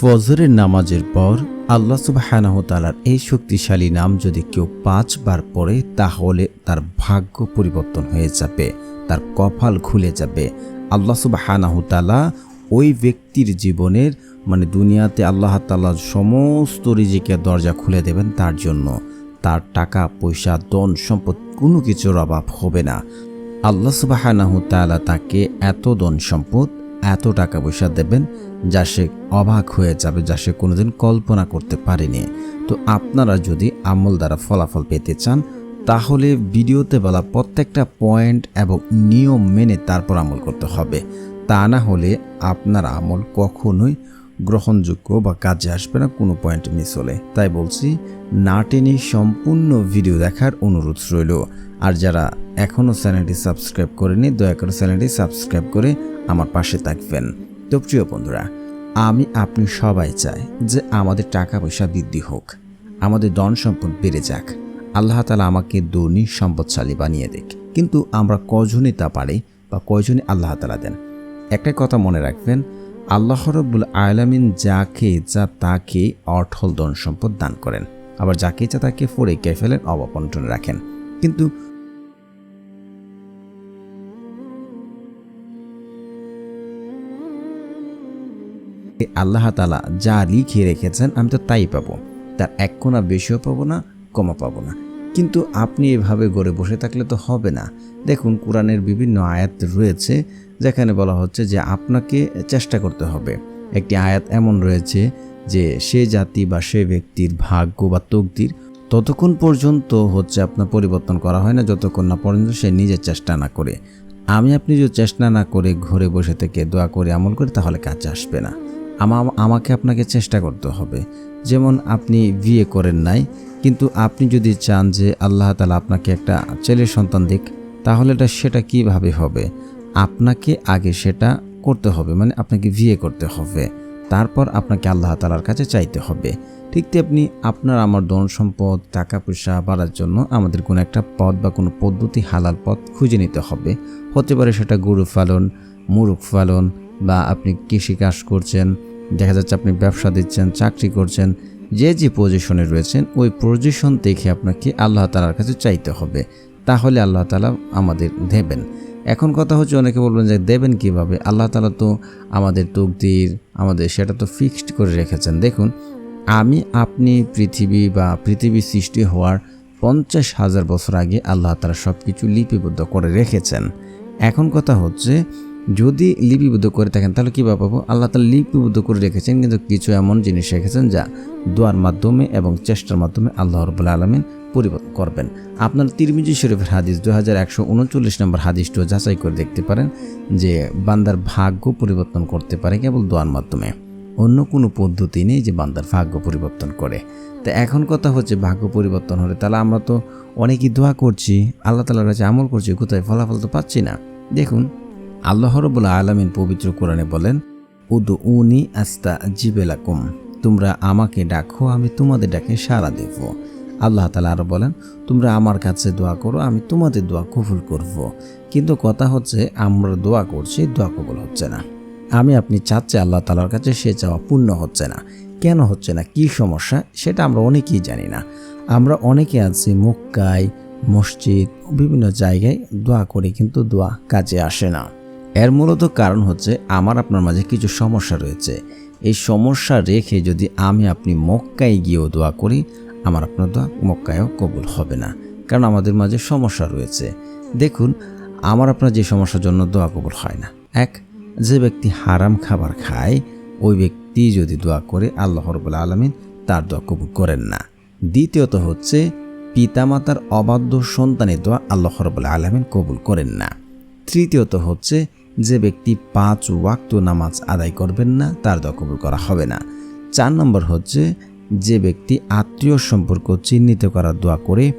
ফজরের নামাজের পর আল্লাহ সুবাহানাহতালার এই শক্তিশালী নাম যদি কেউ পাঁচবার পড়ে, তাহলে তার ভাগ্য পরিবর্তন হয়ে যাবে, তার কপাল খুলে যাবে। আল্লাহ সুবাহানাহতালা ওই ব্যক্তির জীবনের মানে দুনিয়াতে আল্লাহ তাল্লাহ সমস্ত রিজিকের দরজা খুলে দেবেন তার জন্য। তার টাকা, পয়সা দন সম্পদ কোনো কিছুর অভাব হবে না। আল্লাহ সুবাহানাহু তাআলা তাকে এত ধন সম্পদ এত টাকা পয়সা দেবেন যা সে অবাক হয়ে যাবে, যা সে কোনোদিন কল্পনা করতে পারেনি। তো আপনারা যদি আমল দ্বারা ফলাফল পেতে চান, তাহলে ভিডিওতে বলা প্রত্যেকটা পয়েন্ট এবং নিয়ম মেনে তারপর আমল করতে হবে। তা না হলে আপনার আমল কখনোই গ্রহণযোগ্য বা কাজে আসবে না, কোনো পয়েন্ট মিস হলে। তাই বলছি, না টেনে সম্পূর্ণ ভিডিও দেখার অনুরোধ রইল। আর যারা এখনও চ্যানেলটি সাবস্ক্রাইব করেনি দয়া করে চ্যানেলটি সাবস্ক্রাইব করে আমার পাশে থাকবেন। তো প্রিয় বন্ধুরা, আমি আপনি সবাই চাই যে আমাদের টাকা পয়সা বৃদ্ধি হোক, আমাদের ধন সম্পদ বেড়ে যাক। আল্লাহ তালা আমাকে ধনী, সম্পদশালী বানিয়ে দেখ। কিন্তু আমরা কজনই তা পারি বা কয়জনই আল্লাহ তালা দেন? একটা কথা মনে রাখবেন, আল্লাহ রব্বুল আলামিন যাকে যা তাকে অঠল ধন সম্পদ দান করেন। আবার যাকে যা তাকে ফোরে কে ফেলেন অবকণ্ঠনে রাখেন। কিন্তু আল্লাহ তালা যা লিখে রেখেছেন, আমি তো তাই পাবো। তার এক কোনা বেশিও পাবো না, কমও পাবো না। কিন্তু আপনি এভাবে গড়ে বসে থাকলে তো হবে না। দেখুন, কোরআনের বিভিন্ন আয়াত রয়েছে, যেখানে বলা হচ্ছে যে আপনাকে চেষ্টা করতে হবে। একটি আয়াত এমন রয়েছে যে, সে জাতি বা সে ব্যক্তির ভাগ্য বা তকদির ততক্ষণ পর্যন্ত হচ্ছে আপনার পরিবর্তন করা হয় না, যতক্ষণ না পর্যন্ত সে নিজের চেষ্টা না করে। আমি আপনি যদি চেষ্টা না করে ঘরে বসে থেকে দোয়া করে আমল করি, তাহলে কাজে আসবে না। আমা, আমাকে আপনাকে চেষ্টা করতে হবে। যেমন আপনি বিয়ে করেন নাই, কিন্তু আপনি যদি চান যে আল্লাহ তালা আপনাকে একটা ছেলের সন্তান দিক, তাহলে এটা সেটা কীভাবে হবে? আপনাকে আগে সেটা করতে হবে মানে আপনাকে বিয়ে করতে হবে। তারপর আপনাকে আল্লাহ তালার কাছে চাইতে হবে। ঠিক তেমনি আপনার আমার ধন সম্পদ টাকা পয়সা বাড়ার জন্য আমাদের কোনো একটা পথ বা কোনো পদ্ধতি, হালাল পথ খুঁজে নিতে হবে। হতে পারে সেটা গরু পালন, মুরগ পালন বা আপনি কৃষিকাজ করছেন, দেখা যাচ্ছে আপনি ব্যবসা দিচ্ছেন, চাকরি করছেন, যে যে পজিশনে রয়েছেন, ওই পজিশন দেখে আপনাকে আল্লাহ তালার কাছে চাইতে হবে। তাহলে আল্লাহ তালা আমাদের দেবেন। এখন কথা হচ্ছে অনেকে বলবেন যে দেবেন কীভাবে? আল্লাহ তালা তো আমাদের তকদির, আমাদের সেটা তো ফিক্সড করে রেখেছেন। দেখুন, আমি, আপনি, পৃথিবী বা পৃথিবী সৃষ্টি হওয়ার পঞ্চাশ হাজার বছর আগে আল্লাহ তালা সব কিছু লিপিবদ্ধ করে রেখেছেন। এখন কথা হচ্ছে, যদি লিপিবদ্ধ করে থাকেন, তাহলে কী পাবো আল্লাহ তালা লিপিবদ্ধ করে রেখেছেন, কিন্তু কিছু এমন জিনিস রেখেছেন যা দোয়ার মাধ্যমে এবং চেষ্টার মাধ্যমে আল্লাহ রবুল্লা আলমিন করবেন। আপনার তিরমিজি শরীফের হাদিস দু হাজার একশো উনচল্লিশ নম্বর হাদিসটিও যাচাই করে দেখতে পারেন যে বান্দার ভাগ্য পরিবর্তন করতে পারে কেবল দোয়ার মাধ্যমে। অন্য কোনো পদ্ধতি নেই যে বান্দার ভাগ্য পরিবর্তন করে। তা এখন কথা হচ্ছে ভাগ্য পরিবর্তন হলে তাহলে আমরা তো অনেকই দোয়া করছি, আল্লাহ তালার কাছে আমল করছি, কোথায় ফলাফল তো পাচ্ছি না। দেখুন, আল্লাহ রবুল্লা আলমিন পবিত্র কোরআনে বলেন উদ উনি আস্তা জিবেলাকুম তোমরা আমাকে ডাকো, আমি তোমাদের ডাকে সাড়া দেব। আল্লাহ তালা আরও বলেন, তোমরা আমার কাছে দোয়া করো, আমি তোমাদের দোয়া কবুল করব। কিন্তু কথা হচ্ছে, আমরা দোয়া করছি, দোয়া কবুল হচ্ছে না। আমি আপনি চাচ্ছি আল্লাহ তালার কাছে সে চাওয়া পূর্ণ হচ্ছে না। কেন হচ্ছে না? কি সমস্যা? সেটা আমরা অনেকেই জানি না। আমরা অনেকে আছি মক্কায়, মসজিদ, বিভিন্ন জায়গায় দোয়া করি, কিন্তু দোয়া কাজে আসে না। এর মূলত কারণ হচ্ছে, আমার আপনার মাঝে কিছু সমস্যা রয়েছে। এই সমস্যা রেখে যদি আমি আপনি মক্কায় গিয়েও দোয়া করি আমার আপনার দোয়া মক্কায়ও কবুল হবে না, কারণ আমাদের মাঝে সমস্যা রয়েছে। দেখুন, আমার আপনার যে সমস্যার জন্য দোয়া কবুল হয় না। এক, যে ব্যক্তি হারাম খাবার খায়, ওই ব্যক্তি যদি দোয়া করে আল্লাহ রবুল্লা আলমিন তার দোয়া কবুল করেন না। দ্বিতীয়ত হচ্ছে, পিতামাতার অবাধ্য সন্তানের দোয়া আল্লাহ রবুল্লা আলমিন কবুল করেন না। তৃতীয়ত হচ্ছে, যে ব্যক্তি পাঁচ ওয়াক্ত নামাজ আদায় করবেন না, তার দোয়া কবুল করা হবে না। চার নম্বর হচ্ছে যে ব্যক্তি আত্মীয় সম্পর্ক চিহ্নিত করার দোয়া করে,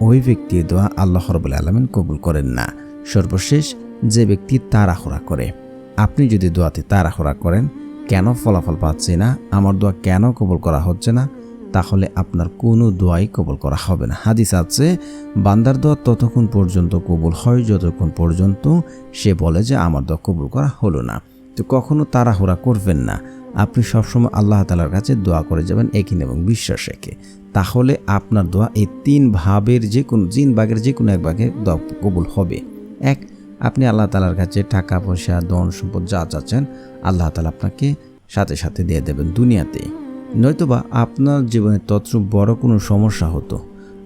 ওই ব্যক্তির দোয়া আল্লাহ রবুল্লা আলমিন কবুল করেন না। সর্বশেষ, যে ব্যক্তি তাড়াহুড়া করে। আপনি যদি দোয়াতে তাড়াহুড়া করেন, কেন ফলাফল পাচ্ছি না? আমার দোয়া কেন কবুল করা হচ্ছে না? তাহলে আপনার কোনো দোয়াই কবুল করা হবে না। হাদিস আছে, বান্দার দোয়া ততক্ষণ পর্যন্ত কবুল হয়, যতক্ষণ পর্যন্ত সে বলে যে আমার দোয়া কবুল করা হলো না। তো কখনো তাড়াহুড়া করবেন না। আপনি সবসময় আল্লাহ তালার কাছে দোয়া করে যাবেন একিন এবং বিশ্বাস রেখে। তাহলে আপনার দোয়া এই তিন ভাবের যে কোনো, তিন ভাগের যে কোনো এক ভাগে দোয়া কবুল হবে। এক, আপনি আল্লাহ তালার কাছে টাকা, পয়সা, ধন, সম্পদ যা চাচ্ছেন, আল্লাহ তালা আপনাকে সাথে সাথে দিয়ে দেবেন দুনিয়াতে। নয়তোবা আপনার জীবনে তৎরূপ বড় কোনো সমস্যা হতো,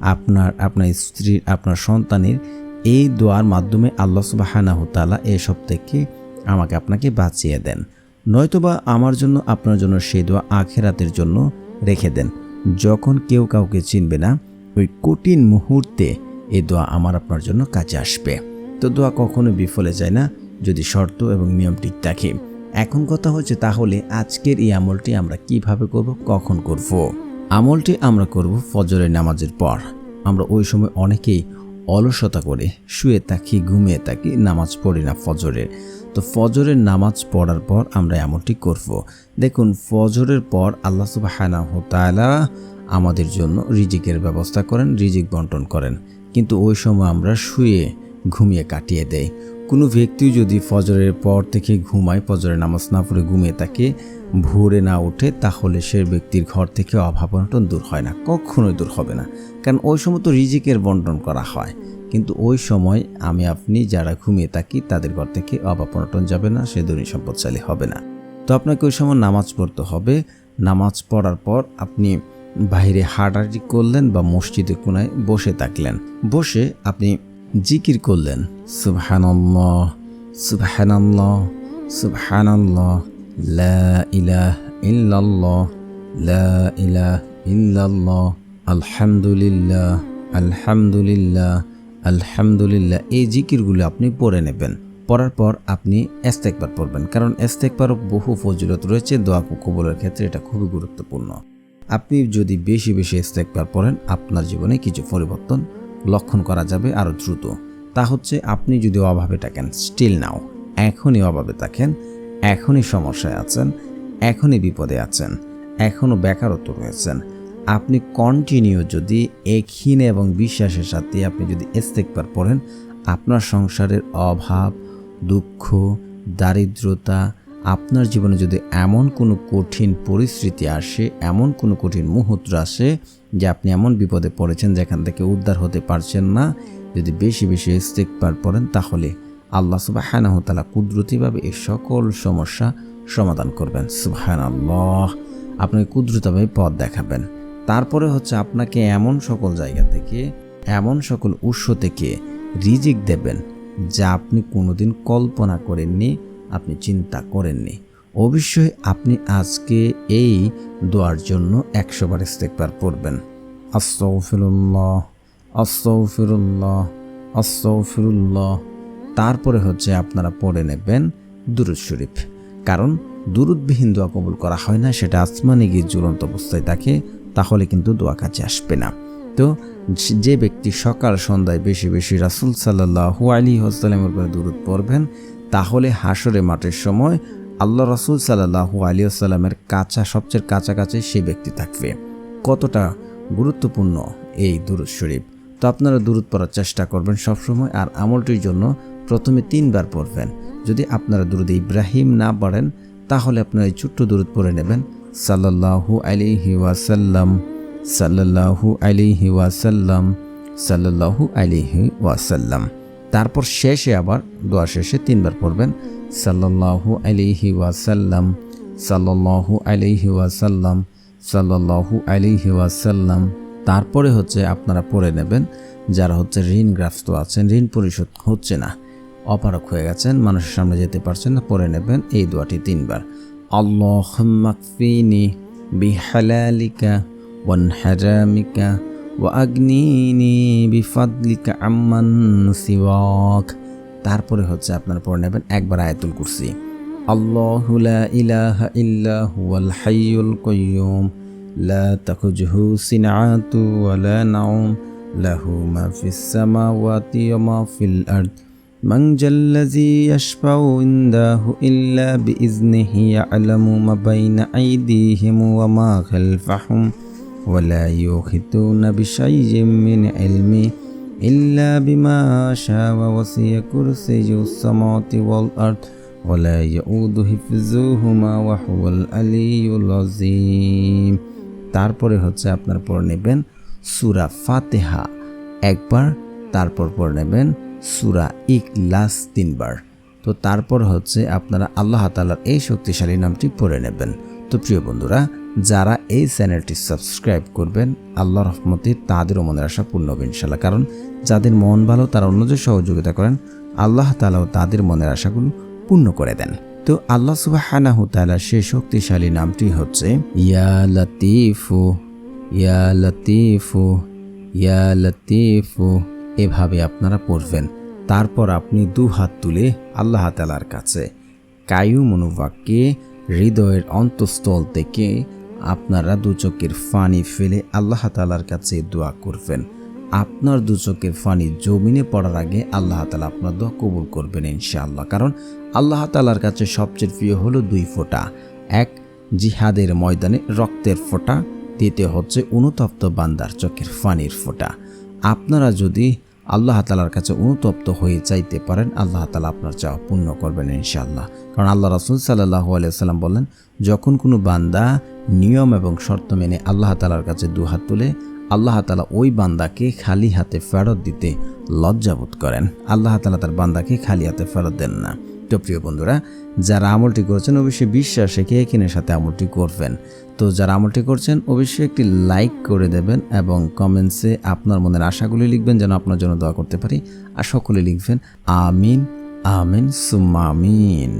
আপনার আপনার স্ত্রীর আপনার সন্তানের এই দোয়ার মাধ্যমে আল্লাহ সুবাহানাহু তালা এসব থেকে আমাকে আপনাকে বাঁচিয়ে দেন। নয়তোবা আমার জন্য আপনার জন্য সেই দোয়া আখেরাতের জন্য রেখে দেন। যখন কেউ কাউকে চিনবে না, ওই কঠিন মুহূর্তে এই দোয়া আমার আপনার জন্য কাজে আসবে। তো দোয়া কখনো বিফলে যায় না, যদি শর্ত এবং নিয়ম ঠিক থাকে। এখন কথা হচ্ছে তাহলে আজকের এই আমলটি আমরা কীভাবে করব, কখন করব? আমলটি আমরা করব ফজরের নামাজের পর। আমরা ওই সময় অনেকেই অলসতা করে শুয়ে থাকি, ঘুমিয়ে থাকি, নামাজ পড়ি না ফজরের। তো ফজরের নামাজ পড়ার পর আমরা এমনটি করব। দেখুন, ফজরের পর আল্লাহ সুবাহানাহু তাআলা আমাদের জন্য রিজিকের ব্যবস্থা করেন, রিজিক বন্টন করেন। কিন্তু ওই সময় আমরা শুয়ে, ঘুমিয়ে কাটিয়ে দেয় কোনো ব্যক্তি যদি ফজরের পর থেকে ঘুমায়, ফজরের নামাজ না পড়ে ঘুমিয়ে থাকে, ভোরে না ওঠে, তাহলে সে ব্যক্তির ঘর থেকে অভাব অনটন দূর হয় না, কখনোই দূর হবে না। কারণ ওই সময় তো রিজিকের বন্টন করা হয়। কিন্তু ওই সময় আমি, আপনি যারা ঘুমিয়ে থাকি, তাদের ঘর থেকে অভাব অনটন যাবে না, সে ধনী সম্পদশালী হবে না। তো আপনাকে ওই সময় নামাজ পড়তে হবে। নামাজ পড়ার পর আপনি বাইরে হাঁটাহাঁটি করলেন বা মসজিদের কোনায় বসে থাকলেন। বসে আপনি জিকির করলেন। সুবহানাল্লাহ সুবহানাল্লাহ সুবহানাল্লাহ, লা ইলাহ ইল্লাল্লাহ, লা ইলাহ ইল্লাল্লাহ, আলহামদুলিল্লাহ আলহামদুলিল্লাহ আলহামদুলিল্লাহ। এই জিকিরগুলো আপনি পড়ে নেবেন। পড়ার পর আপনি এস্তেকবার পড়বেন। কারণ এস্তেকবারও বহু ফজিলত রয়েছে, দোয়া কবুলের ক্ষেত্রে এটা খুবই গুরুত্বপূর্ণ। আপনি যদি বেশি বেশি ইস্তেকবার পড়েন, আপনার জীবনে কিছু পরিবর্তন লক্ষণ করা যাবে আরও দ্রুত। তা হচ্ছে, আপনি যদি অভাবে থাকেন স্টিল নাও এখনই অভাবে থাকেন, এখনই সমস্যায় আছেন, এখনই বিপদে আছেন, এখনও বেকারত্ব রয়েছেন, আপনি কন্টিনিউ যদি একহীন এবং বিশ্বাসের সাথে আপনি যদি ইস্তেকবার পড়েন, আপনার সংসারের অভাব, দুঃখ, দারিদ্রতা আপনার জীবনে যদি এমন কোনো কঠিন পরিস্থিতি আসে, এমন কোনো কঠিন মুহূর্ত আসে যে আপনি এমন বিপদে পড়েছেন যেখান থেকে উদ্ধার হতে পারছেন না, যদি বেশি বেশি ইস্তেকবার পড়েন, তাহলে আল্লাহ সুবাহানাহ তালা কুদরতিভাবে এই সকল সমস্যা সমাধান করবেন। সুবাহান আল্লাহ আপনাকে কুদরতভাবে পথ দেখাবেন। তারপরে হচ্ছে আপনাকে এমন সকল জায়গা থেকে, এমন সকল উৎস থেকে রিজিক দেবেন যা আপনি কোনোদিন কল্পনা করেননি আপনি চিন্তা করেননি। অবশ্যই আপনি আজকে এই দোয়ার জন্য একশোবার ইস্তেকবার পড়বেন। আস্তফিরুল্লাহ আস্তফিরুল্লাহ আস্তফিরুল্লাহ তারপরে হচ্ছে আপনারা পড়ে নেবেন দুরুদ শরীফ। কারণ দুরুদবিহীন দোয়া কবুল করা হয় না, সেটা আসমানে গিয়ে ঝুলন্ত অবস্থায় থাকে, তাহলে কিন্তু দোয়া কাছে আসবে না। তো যে ব্যক্তি সকাল সন্ধ্যায় বেশি বেশি রাসুল সাল্লাহ আলী হাসলামের উপরে দূরত পড়বেন তাহলে হাসরে মাঠের সময় আল্লাহ রসুল সাল্লাহ আলী আসসালামের কাছা সবচেয়ে কাছাকাছি সেই ব্যক্তি থাকবে। কতটা গুরুত্বপূর্ণ এই দুরুদ শরীফ? তো আপনারা দূরত পড়ার চেষ্টা করবেন সবসময় আর আমলটির জন্য প্রথমে তিনবার পড়বেন। যদি আপনারা দুরুদ ইব্রাহিম না পড়েন, তাহলে আপনারা এই ছোট্ট দূরত পড়ে নেবেন। সাল্লাহু আলিহি ওয়াসাল্লাম সাল্লাহু আলিহি ওয়াসাল্লাম সাল্লাহু আলিহি ওয়াসাল্লাম। তারপর শেষে আবার দোয়া শেষে তিনবার পড়বেন সাল্লাহু আলিহি ওয়াসাল্লাম সাল্লাহু আলিহি ওয়াসাল্লাম সাল্লাহু আলিহি ওয়াসাল্লাম। তারপরে হচ্ছে আপনারা পড়ে নেবেন, যারা হচ্ছে ঋণগ্রস্ত আছেন, ঋণ পরিশোধ হচ্ছে না অপারক হয়ে গেছেন, মানুষের সামনে যেতে পারছেন না, পড়ে নেবেন এই দোয়াটি তিনবার। আল্লাহ মাকফিনি বিহালালিকা ওয়ান হারামিকা ওয়াগনিনি বিফাদলিকা আম্মান সিওয়াক তারপরে হচ্ছে আপনারা পড়ে নেবেন একবার আয়াতুল কুরসি আল্লাহু লা ইলাহা ইল্লা হুয়াল হাইয়ুল কাইয়্যুম লা তাখুজহু সিনআতু ওয়ালা নাওম লাহু মা ফিস সামাওয়াতি ওয়া মা ফিল আরদ من ذا الذي يشفع عنده إلا بإذنه يعلم ما بين أيديهم وما خلفهم ولا يوحدون بشيء من علمه إلا بما شاء وسع كرسي السماوات والأرض ولا يؤود حفظهما وهو العلي العظيم তারপরে হচ্ছে আপনার পড়ে নেবেন সুরা ফাতেহা একবার তারপর পড়ে নেবেন সুরা ইকলাস তিনবার তো তারপর হচ্ছে আপনারা আল্লাহ তালার এই শক্তিশালী নামটি পড়ে নেবেন তো প্রিয় বন্ধুরা যারা এই চ্যানেলটি সাবস্ক্রাইব করবেন, আল্লাহ রহমতে তাদেরও মনের আশা পূর্ণ হবে ইনশাল্লাহ কারণ যাদের মন ভালো, তারা অন্যদের সহযোগিতা করেন, আল্লাহ তালাও তাদের মনের আশাগুলো পূর্ণ করে দেন। তো আল্লাহ তাআলা সেই শক্তিশালী নামটি হচ্ছে, ইয়া লতিফু ইয়া লতিফু ইয়া লতিফু, এভাবে আপনারা পড়বেন। তারপর আপনি দু হাত তুলে আল্লাহ তালার কাছে কায়ু মনোবাক্যে হৃদয়ের অন্তঃস্থল থেকে আপনারা দু চোখের ফানি ফেলে আল্লাহ তালার কাছে দোয়া করবেন। আপনার দু চোখের ফানি জমিনে পড়ার আগে আল্লাহ তালা আপনার দোয়া কবুল করবেন ইনশাআল্লাহ। কারণ আল্লাহ তালার কাছে সবচেয়ে প্রিয় হলো দুই ফোঁটা। এক, জিহাদের ময়দানে রক্তের ফোঁটা। দ্বিতীয় হচ্ছে অনুতপ্ত বান্দার চোখের ফানির ফোঁটা। আপনারা যদি আল্লাহ তালার কাছে অনুতপ্ত হয়ে চাইতে পারেন, আল্লাহ তালা আপনার চাওয়া পূর্ণ করবেন ইনশাআল্লাহ। কারণ আল্লাহ রাসুল সাল্লাহ আলিয়াল্লাম বললেন, যখন কোনো বান্দা নিয়ম এবং শর্ত মেনে আল্লাহ তালার কাছে দুহাত তুলে, আল্লাহ তালা ওই বান্দাকে খালি হাতে ফেরত দিতে লজ্জাবোধ করেন। আল্লাহ তালা তার বান্দাকে খালি হাতে ফেরত দেন না। তো প্রিয় বন্ধুরা, যারা আমলটি করছেন অবশ্যই বিশ্বাস রেখে একিনের সাথে আমলটি করবেন। তো যারা আমলটি করছেন, অবশ্যই একটি লাইক করে দেবেন এবং কমেন্টসে আপনার মনের আশাগুলি লিখবেন যেন আপনার জন্য দোয়া করতে পারি। আর সকলে লিখবেন, আমিন আমিন সুমামিন